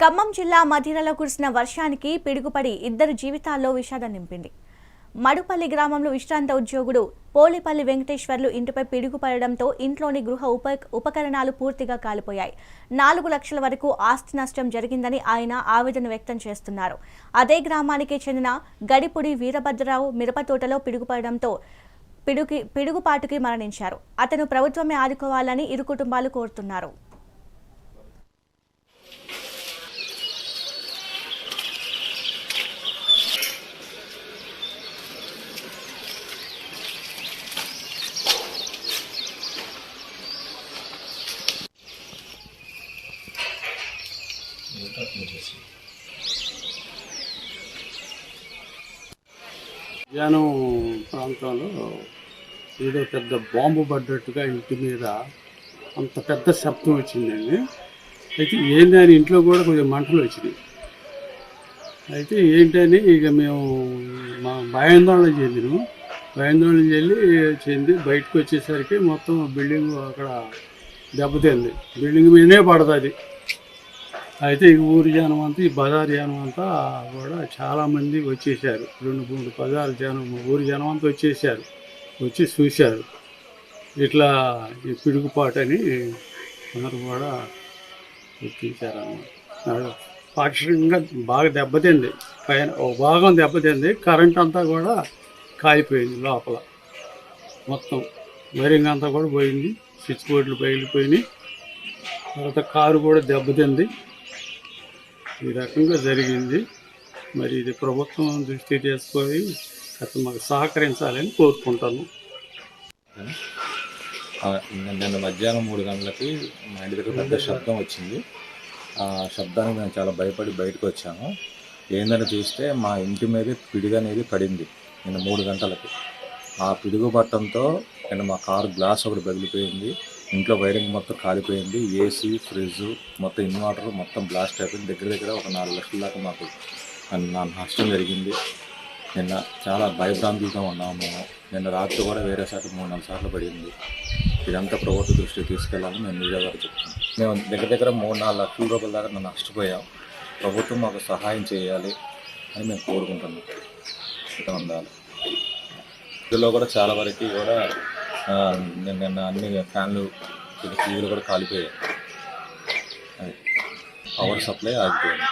ఖమ్మం జిల్లా మధిరలో కురిసిన వర్షానికి పిడుగుపడి ఇద్దరు జీవితాల్లో విషాదం నింపింది. మడుపల్లి గ్రామంలో విశ్రాంత ఉద్యోగుడు పోలిపల్లి వెంకటేశ్వర్లు ఇంటిపై పిడుగుపడడంతో ఇంట్లోని గృహ ఉప ఉపకరణాలు పూర్తిగా కాలిపోయాయి. నాలుగు లక్షల వరకు ఆస్తి నష్టం జరిగిందని ఆయన ఆవేదన వ్యక్తం చేస్తున్నారు. అదే గ్రామానికి చెందిన గడిపుడి వీరభద్రరావు మిరప తోటలో పిడుగుపడడంతో పిడుగు పిడుగుపాటుకి మరణించారు. అతను ప్రభుత్వమే ఆదుకోవాలని ఇరు కుటుంబాలు కోరుతున్నారు. మధ్యాహ్నం ప్రాంతంలో ఏదో పెద్ద బాంబు పడ్డట్టుగా ఇంటి మీద అంత పెద్ద శబ్దం వచ్చిందండి. అయితే ఏంటి అని ఇంట్లో కూడా కొంచెం మంటలు వచ్చినాయి. అయితే ఏంటని ఇక మేము మా భయాందోళన చెందినాము భయాందోళన చెల్లి చెంది బయటకు వచ్చేసరికి మొత్తం బిల్డింగ్ అక్కడ దెబ్బతింది. బిల్డింగ్ మీదనే పడుతుంది అయితే ఈ ఊరి జనం అంతా ఈ బజార్ జనం అంతా కూడా చాలామంది వచ్చేసారు. రెండు మూడు బజార్ జనం ఊరి జనం అంతా వచ్చేసారు. వచ్చి చూశారు. ఇట్లా ఈ పిడుగుపాటని అందరు కూడా గుర్తించారన్నమాట. పాక్షికంగా బాగా దెబ్బతింది పైన ఒక భాగం దెబ్బతింది కరెంట్ అంతా కూడా కాలిపోయింది లోపల. మొత్తం వైరింగ్ అంతా కూడా పోయింది. స్విచ్ బోర్డులు పగిలిపోయినాయి. తర్వాత కారు కూడా దెబ్బతింది ఈ రకంగా జరిగింది. మరి ఇది ప్రభుత్వం దృష్టి చేసుకొని అతను మాకు సహకరించాలని కోరుకుంటాను. నిన్న మధ్యాహ్నం మూడు గంటలకి మా ఇంటి దగ్గర పెద్ద శబ్దం వచ్చింది. ఆ శబ్దానికి మేము చాలా భయపడి బయటకు వచ్చాము. ఏందని చూస్తే మా ఇంటి మీద పిడిగనేది అనేది పడింది. నిన్న మూడు గంటలకి. ఆ పిడుగు పట్టడంతో నేను మా కారు గ్లాస్ ఒకటి పగిలిపోయింది ఇంట్లో వైరింగ్ మొత్తం కాలిపోయింది. ఏసీ ఫ్రిడ్జ్ మొత్తం ఇన్వర్టర్ మొత్తం బ్లాస్ట్ అయిపోయింది. దగ్గర దగ్గర ఒక నాలుగు లక్షల దాకా మాకు నా నష్టం జరిగింది. నిన్న చాలా భయభ్రాంతులతో ఉన్నాము మేము. నిన్న రాత్రి కూడా వేరే సార్లు మూడు నాలుగు సార్లు పడింది. ఇదంతా ప్రభుత్వ దృష్టికి తీసుకెళ్ళాలని మేము మీడియా గారు మేము దగ్గర దగ్గర మూడు నాలుగు లక్షల రూపాయల దాకా మేము నష్టపోయాం. ప్రభుత్వం మాకు సహాయం చేయాలి అని మేము కోరుకుంటున్నాం. ఉండాలి ఇందులో కూడా చాలా వరకు కూడా నిన్న నిన్న అన్ని ఫ్యాన్లు టీవీలు కూడా కాలిపోయాయి. పవర్ సప్లై ఆగిపోయింది.